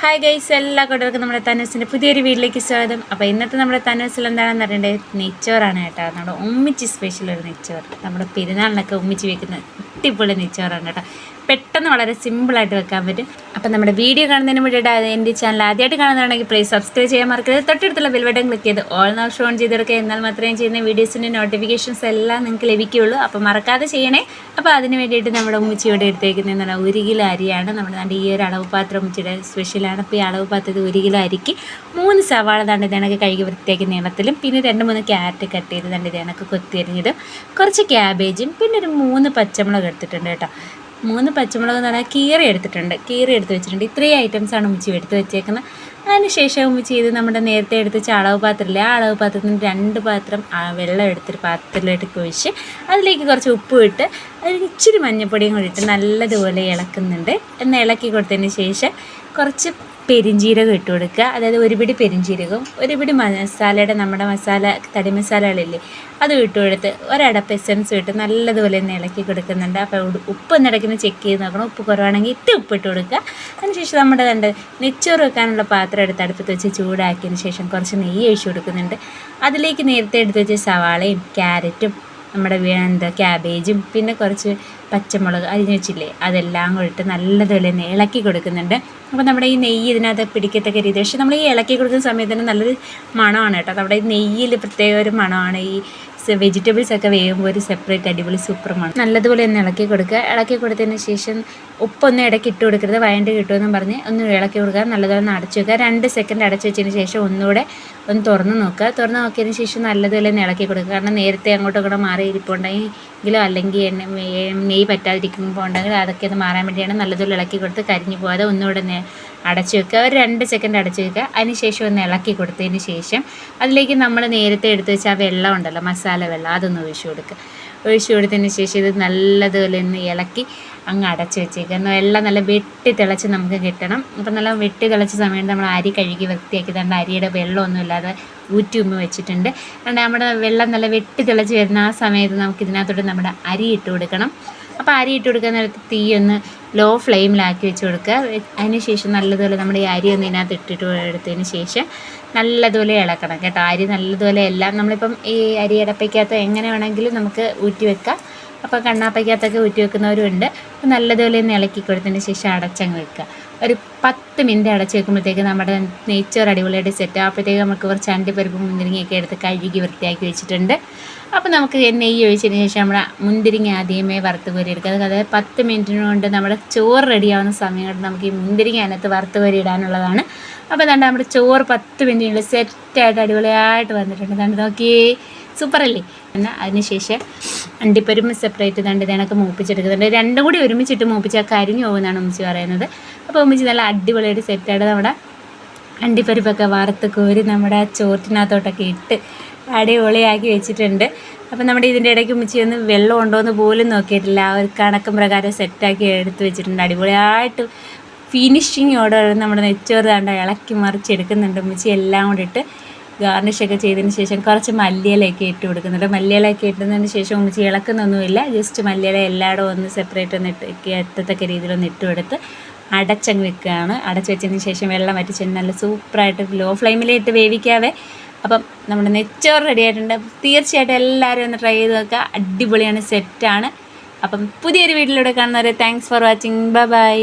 Hi guys എല്ലാ കൂട്ടർക്കും നമ്മുടെ തനൂസിന്റെ പുതിയൊരു വീട്ടിലേക്ക് സ്വാഗതം. അപ്പോൾ ഇന്നത്തെ നമ്മുടെ തനൂസിൽ എന്താണെന്ന് അറിയേണ്ടത് നെയ്ച്ചോറാണ് കേട്ടോ. നമ്മുടെ ഉമ്മിച്ചി സ്പെഷ്യൽ ഒരു നെയ്ച്ചോറ്. നമ്മുടെ പെരുന്നാളിനൊക്കെ ഉമ്മിച്ചി വെക്കുന്ന അടിപൊളി നെയ്ച്ചോറാണ് കേട്ടോ. പെട്ടെന്ന് വളരെ സിമ്പിളായിട്ട് വെക്കാൻ പറ്റും. അപ്പം നമ്മുടെ വീഡിയോ കാണുന്നതിന് വേണ്ടിയിട്ട് എന്റെ ചാനൽ ആദ്യമായിട്ട് കാണുന്നതാണെങ്കിൽ പ്ലീസ് സബ്സ്ക്രൈബ് ചെയ്യാൻ മറക്കരുത്. തൊട്ടടുത്തുള്ള ബെൽബട്ടൺ ക്ലിക്ക് ചെയ്ത് ഓൾ നോ ഷോൺ ചെയ്തെടുക്കുക. എന്നാൽ മാത്രമേ ചെയ്യുന്ന വീഡിയോസിന്റെ നോട്ടിഫിക്കേഷൻസ് എല്ലാം നിങ്ങൾക്ക് ലഭിക്കുകയുള്ളൂ. അപ്പോൾ മറക്കാതെ ചെയ്യണേ. അപ്പോൾ അതിന് വേണ്ടിയിട്ട് നമ്മുടെ ഉമ്മച്ചിയോടെ എടുത്തേക്കുന്നത് എന്നുള്ള ഒരു കിലോ അരിയാണ് നമ്മുടെ നാട്ടിൽ ഈ ഒരു അളവ് പാത്രം ഉമ്മച്ചിയുടെ സ്പെഷ്യലാണ് അപ്പോൾ ഈ അളവ് പാത്രത്തിൽ ഒരു കിലോ അരിക്ക് മൂന്ന് സവാള തണ്ട് ഇതണക്ക് കഴുകി വൃത്തിയാക്കി നീളത്തിലും പിന്നെ രണ്ട് മൂന്ന് ക്യാരറ്റ് കട്ട് ചെയ്ത് തണ്ട് ഇതണക്ക് കൊത്തിയരിഞ്ഞതും കുറച്ച് ക്യാബേജും പിന്നെ ഒരു മൂന്ന് പച്ചമുളക് എടുത്തിട്ടുണ്ട് കേട്ടോ. മൂന്ന് പച്ചമുളക് എന്ന് പറഞ്ഞാൽ കീറി എടുത്തിട്ടുണ്ട്. കീറി എടുത്ത് വെച്ചിട്ടുണ്ട്. ഇത്രയും ഐറ്റംസാണ് ഉമ്മച്ചി എടുത്ത് വെച്ചേക്കുന്നത്. അതിനുശേഷം ഉമ്മച്ചി ഇത് നമ്മുടെ നേരത്തെ എടുത്ത് വെച്ച അളവ് പാത്രമില്ലേ ആ അളവ് പാത്രത്തിൽ നിന്ന് രണ്ട് പാത്രം വെള്ളം എടുത്തിട്ട് പാത്രത്തിലേക്ക് ഒഴിച്ച് അതിലേക്ക് കുറച്ച് ഉപ്പ് ഇട്ട് അതിൽ ഇച്ചിരി മഞ്ഞപ്പൊടിയും കൂടി ഇട്ട് നല്ലതുപോലെ ഇളക്കുന്നുണ്ട്. എന്ന് ഇളക്കി കൊടുത്തതിന് ശേഷം കുറച്ച് പെരിഞ്ജീരകം ഇട്ട് കൊടുക്കുക. അതായത് ഒരു പിടി ഒരുപിടി ഒരു പിടി മസാലയുടെ നമ്മുടെ മസാല തടി മസാലകളില്ലേ അത് ഇട്ട് കൊടുത്ത് ഒരടപ്പ് എസൻസ് ഇട്ട് നല്ലതുപോലെ ഒന്ന് ഇളക്കി കൊടുക്കുന്നുണ്ട്. അപ്പോൾ ഉപ്പ് ഒന്ന് ചെക്ക് ചെയ്ത് നോക്കണം. ഉപ്പ് കുറവാണെങ്കിൽ ഇട്ട് ഉപ്പ് ഇട്ട് കൊടുക്കുക. അതിനുശേഷം നമ്മുടെ കണ്ട് നെച്ചോറ് വെക്കാനുള്ള പാത്രം എടുത്ത് അടുപ്പത്ത് വെച്ച് ചൂടാക്കിയതിന് ശേഷം കുറച്ച് നെയ്യ് ഒഴിച്ചു കൊടുക്കുന്നുണ്ട്. അതിലേക്ക് നേരത്തെ എടുത്ത് വെച്ച് സവാളയും ക്യാരറ്റും നമ്മുടെ എന്താ ക്യാബേജും പിന്നെ കുറച്ച് പച്ചമുളക് അരിഞ്ഞ് വെച്ചില്ലേ അതെല്ലാം കൂടി നല്ല നല്ലതുപോലെ ഒന്ന് ഇളക്കി കൊടുക്കുന്നുണ്ട്. അപ്പോൾ നമ്മുടെ ഈ നെയ്യ് ഇതിനകത്ത് പിടിക്കത്തക്ക രീതി പക്ഷേ നമ്മൾ ഈ ഇളക്കി കൊടുക്കുന്ന സമയത്ത് തന്നെ നല്ലൊരു മണമാണ് കേട്ടോ. നമ്മുടെ ഈ നെയ്യിൽ പ്രത്യേക ഒരു മണമാണ്. ഈ വെജിറ്റബിൾസ് ഒക്കെ വേകുമ്പോൾ ഒരു സെപ്പറേറ്റ് അടിപൊളി സൂപ്പറുമാണ് നല്ലതുപോലെ ഒന്ന് ഇളക്കി കൊടുക്കുക. ഇളക്കി കൊടുത്തതിന് ശേഷം ഉപ്പൊന്നും ഇടയ്ക്ക് ഇട്ട് കൊടുക്കരുത്. വയണ്ട് കിട്ടുമെന്നും പറഞ്ഞ് ഒന്ന് ഇളക്കി കൊടുക്കുക. നല്ലതുപോലെ അടച്ചു വെക്കുക. രണ്ട് സെക്കൻഡ് അടച്ചു വെച്ചതിന് ശേഷം ഒന്നുകൂടെ ഒന്ന് തുറന്ന് നോക്കുക. തുറന്ന് നോക്കിയതിന് ശേഷം നല്ലതുപോലെ ഒന്ന് ഇളക്കി കൊടുക്കുക. കാരണം നേരത്തെ അങ്ങോട്ടും ഇങ്ങോട്ടും മാറി ഇരിപ്പുണ്ടെങ്കിലോ അല്ലെങ്കിൽ നെയ്യ് പറ്റാതിരിക്കുമ്പോൾ ഉണ്ടെങ്കിൽ അതൊക്കെ ഒന്ന് മാറാൻ വേണ്ടിയാണ് നല്ലതുപോലെ ഇളക്കി കൊടുത്ത് കരിഞ്ഞു പോകാതെ ഒന്നുകൂടെ അടച്ചു വെക്കുക. ഒരു രണ്ട് സെക്കൻഡ് അടച്ചു വെക്കുക. അതിന് ശേഷം ഒന്ന് ഇളക്കി കൊടുത്തതിന് ശേഷം അതിലേക്ക് നമ്മൾ നേരത്തെ എടുത്ത് വെച്ച ആ വെള്ളം ഉണ്ടല്ലോ മസാല വെള്ളം അതൊന്ന് ഒഴിച്ചു കൊടുക്കുക. ഒഴിച്ചു കൊടുത്തതിന് ശേഷം ഇത് നല്ലതുപോലെ ഒന്ന് ഇളക്കി അങ്ങ് അടച്ചു വെച്ചേക്കുന്നു എല്ലാം നല്ല വെട്ടി തിളച്ച് നമുക്ക് കിട്ടണം. അപ്പം നല്ല വെട്ടി തിളച്ച സമയത്ത് നമ്മൾ അരി കഴുകി വൃത്തിയാക്കി തണ്ട അരിയുടെ വെള്ളമൊന്നും ഇല്ലാതെ ഊറ്റി ഉമ്മ വെച്ചിട്ടുണ്ട്. അതുകൊണ്ട് നമ്മുടെ വെള്ളം നല്ല വെട്ടി തിളച്ച് വരുന്ന ആ സമയത്ത് നമുക്ക് ഇതിനകത്തോട്ട് നമ്മുടെ അരി ഇട്ട് കൊടുക്കണം. അപ്പോൾ അരി ഇട്ട് കൊടുക്കുന്ന നേരത്ത് തീ ഒന്ന് ലോ ഫ്ലെയിമിലാക്കി വെച്ച് കൊടുക്കുക. അതിനുശേഷം അതിന് ശേഷം നല്ലതുപോലെ നമ്മുടെ ഈ അരി ഒന്ന് ഇതിനകത്ത് ഇട്ടിട്ട് എടുത്തതിന് ശേഷം നല്ലതുപോലെ ഇളക്കണം കേട്ടോ. അരി നല്ലതുപോലെ എല്ലാം നമ്മളിപ്പം ഈ അരി ഇടപ്പിക്കാത്ത എങ്ങനെ വേണമെങ്കിലും നമുക്ക് ഊറ്റി വെക്കാം. അപ്പോൾ കണ്ണാപ്പയ്ക്കകത്തൊക്കെ ഊറ്റി വെക്കുന്നവരുണ്ട്. അപ്പോൾ നല്ലതുപോലെ ഒന്ന് ഇളക്കി കൊടുത്തതിന് ശേഷം അടച്ചങ്ങ് വെക്കുക. ഒരു പത്ത് മിനിറ്റ് അടച്ച് വെക്കുമ്പോഴത്തേക്ക് നമ്മുടെ നെയ്ച്ചോറ് അടിപൊളിയായിട്ട് സെറ്റ് അപ്പോഴത്തേക്ക് നമുക്ക് കുറച്ച് അണ്ടിപ്പരിപ്പ് മുന്തിരിങ്ങയൊക്കെ എടുത്ത് കഴുകി വൃത്തിയാക്കി വെച്ചിട്ടുണ്ട്. അപ്പോൾ നമുക്ക് നെയ്യ് ഒഴിച്ചതിന് ശേഷം നമ്മുടെ മുന്തിരിങ്ങ ആദ്യമേ വറുത്ത് കോരി എടുക്കുക അതായത് പത്ത് മിനിറ്റിന് കൊണ്ട് നമ്മുടെ ചോറ് റെഡിയാവുന്ന സമയം കൊണ്ട് നമുക്ക് ഈ മുന്തിരിങ്ങ അതിനകത്ത് വറുത്ത് കോരി ഇടാനുള്ളതാണ് അപ്പോൾ അതുകൊണ്ട് നമ്മുടെ ചോറ് പത്ത് മിനിറ്റിനുള്ളിൽ സെറ്റായിട്ട് അടിപൊളിയായിട്ട് വന്നിട്ടുണ്ട്. ദാണ്ട് നോക്കിയേ. സൂപ്പറല്ലേ? എന്നാൽ അതിനുശേഷം അണ്ടിപ്പരും സെപ്പറേറ്റ് തണ്ട് ഇതിനൊക്കെ മൂപ്പിച്ചെടുക്കുന്നുണ്ട്. രണ്ടും കൂടി ഒരുമിച്ചിട്ട് മൂപ്പിച്ചാൽ കരിഞ്ഞു പോകുമെന്നാണ് ഉമ്മച്ചി പറയുന്നത്. അപ്പോൾ ഉമ്മച്ചി നല്ല അടിപൊളിയായിട്ട് സെറ്റായിട്ട് നമ്മുടെ അണ്ടിപ്പരിപ്പൊക്കെ വറുത്ത് കോരി നമ്മുടെ ചോറ്റിനകത്തോട്ടൊക്കെ ഇട്ട് അടിപൊളിയാക്കി വെച്ചിട്ടുണ്ട്. അപ്പം നമ്മുടെ ഇതിന്റെ ഇടയ്ക്ക് ഉമ്മച്ചി ഒന്ന് വെള്ളം ഉണ്ടോ എന്ന് പോലും നോക്കിയിട്ടില്ല. ആ ഒരു കണക്കും പ്രകാരം സെറ്റാക്കി എടുത്ത് വെച്ചിട്ടുണ്ട്. അടിപൊളിയായിട്ട് ഫിനിഷിങ്ങോടെ നമ്മുടെ നെച്ചോറ് താണ്ട ഇളക്കി മറിച്ചെടുക്കുന്നുണ്ട് ഉമ്മച്ചി. എല്ലാം കൂടി ഇട്ട് ഗാർണിഷൊക്കെ ചെയ്തതിന് ശേഷം കുറച്ച് മല്ലിയിലയൊക്കെ ഇട്ട് കൊടുക്കുന്നുണ്ട്. മല്ലിയിലൊക്കെ ഇട്ടതിന് ശേഷം ഉമ്മച്ചി ഇളക്കുന്നൊന്നുമില്ല ജസ്റ്റ് മല്ലിയില എല്ലായിടും ഒന്ന് സെപ്പറേറ്റ് ഒന്ന് ഇട്ട് എത്തത്തക്ക രീതിയിലൊന്ന് ഇട്ട് കൊടുത്ത് അടച്ചങ്ങ് വെക്കുകയാണ്. അടച്ച് വെച്ചതിന് ശേഷം വെള്ളം വറ്റിച്ച് നല്ല സൂപ്പറായിട്ട് ലോ ഫ്ലെയിമിലിട്ട് വേവിക്കാവേ. അപ്പം നമ്മുടെ നെച്ചോറ് റെഡി ആയിട്ടുണ്ട്. തീർച്ചയായിട്ടും എല്ലാവരും ഒന്ന് ട്രൈ ചെയ്ത് നോക്കുക അടിപൊളിയാണ് സെറ്റാണ് അപ്പം പുതിയൊരു വീട്ടിലൂടെ കാണുന്നവരെ thanks for watching bye bye